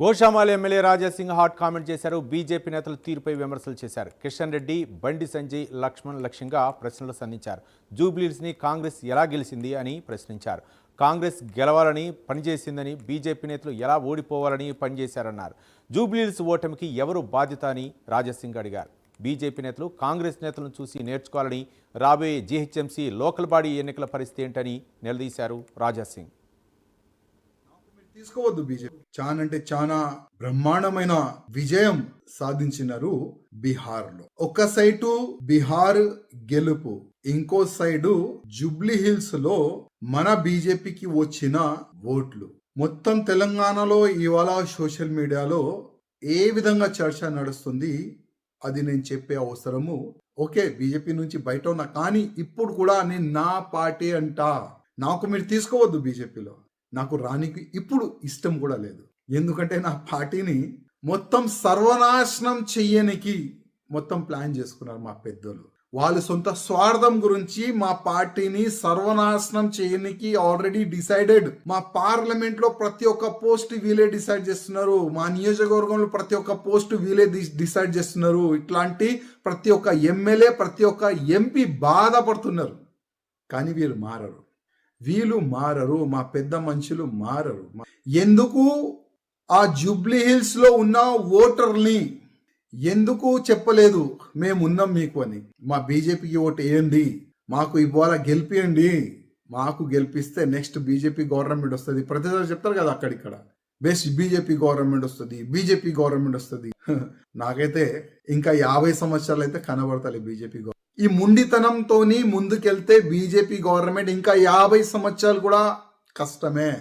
Goshamahal MLA Raja Singh hot comment చేశారు. BJP నేతలు తీరుపై విమర్శలు చేశారు. కిషన్ రెడ్డి బండి సంజయ్ లక్ష్మణ్ లక్ష్యంగా ప్రశ్నలు సంధించారు. జూబ్లీస్ని కాంగ్రెస్ ఎలా గెలిచింది అని ప్రశ్నించారు. కాంగ్రెస్ గెలవాలని పనిచేసిందని బీజేపీ నేతలు ఎలా ఓడిపోవాలని పనిచేశారన్నారు. జూబ్లీస్ ఓటమికి ఎవరు బాధ్యత అని రాజాసింగ్ అడిగారు. బీజేపీ నేతలు కాంగ్రెస్ నేతలను చూసి నేర్చుకోవాలని రాబోయే జీహెచ్ఎంసీ లోకల్ బాడీ ఎన్నికల పరిస్థితి ఏంటని నిలదీశారు రాజాసింగ్. తీసుకోవద్దు బీజేపీ. చాలా అంటే చాలా బ్రహ్మాండమైన విజయం సాధించినారు బీహార్లో ఒక సైటు బీహార్ గెలుపు ఇంకో సైడు జుబ్లీ హిల్స్లో మన బీజేపీకి వచ్చిన ఓట్లు. మొత్తం తెలంగాణలో ఇవాళ సోషల్ మీడియాలో ఏ విధంగా చర్చ నడుస్తుంది అది నేను చెప్పే అవసరము. ఓకే బీజేపీ నుంచి బయట ఉన్నా కానీ ఇప్పుడు కూడా నేను నా పార్టీ అంటా. నాకు మీరు తీసుకోవద్దు బీజేపీలో. నాకు రానికి ఇప్పుడు ఇష్టం కూడా లేదు. ఎందుకంటే నా పార్టీని మొత్తం సర్వనాశనం చెయ్యనికి మొత్తం ప్లాన్ చేసుకున్నారు మా పెద్దలు వాళ్ళ సొంత స్వార్థం గురించి మా పార్టీని సర్వనాశనం చేయనికి ఆల్రెడీ డిసైడెడ్ మా పార్లమెంట్లో ప్రతి ఒక్క పోస్ట్ వీలే డిసైడ్ చేస్తున్నారు. మా నియోజకవర్గంలో ప్రతి ఒక్క పోస్ట్ వీలే డిసైడ్ చేస్తున్నారు. ఇట్లాంటి ప్రతి ఒక్క ఎమ్మెల్యే ప్రతి ఒక్క ఎంపీ బాధపడుతున్నారు. కానీ వీరు మారరు. వీళ్ళు మారరు మా పెద్ద మనుషులు మారరు. ఎందుకు ఆ జూబ్లీ హిల్స్లో ఉన్న ఓటర్ని ఎందుకు చెప్పలేదు? మేము ఉన్నాం మీకు అని. మా బీజేపీకి ఓటు వేయండి మాకు ఇవాళ గెలిపియండి మాకు గెలిపిస్తే నెక్స్ట్ బీజేపీ గవర్నమెంట్ వస్తుంది. ప్రతిసారి చెప్తారు కదా అక్కడిక్కడ బెస్ట్ బీజేపీ గవర్నమెంట్ వస్తుంది బీజేపీ గవర్నమెంట్ వస్తుంది. నాకైతే ఇంకా యాభై సంవత్సరాలు అయితే కనబడతాయి బీజేపీ గవర్నమెంట్. ఈ ముండితనంతోని ముందుకెళ్తే బీజేపీ గవర్నమెంట్ ఇంకా యాభై సంవత్సరాలు కూడా కష్టమే.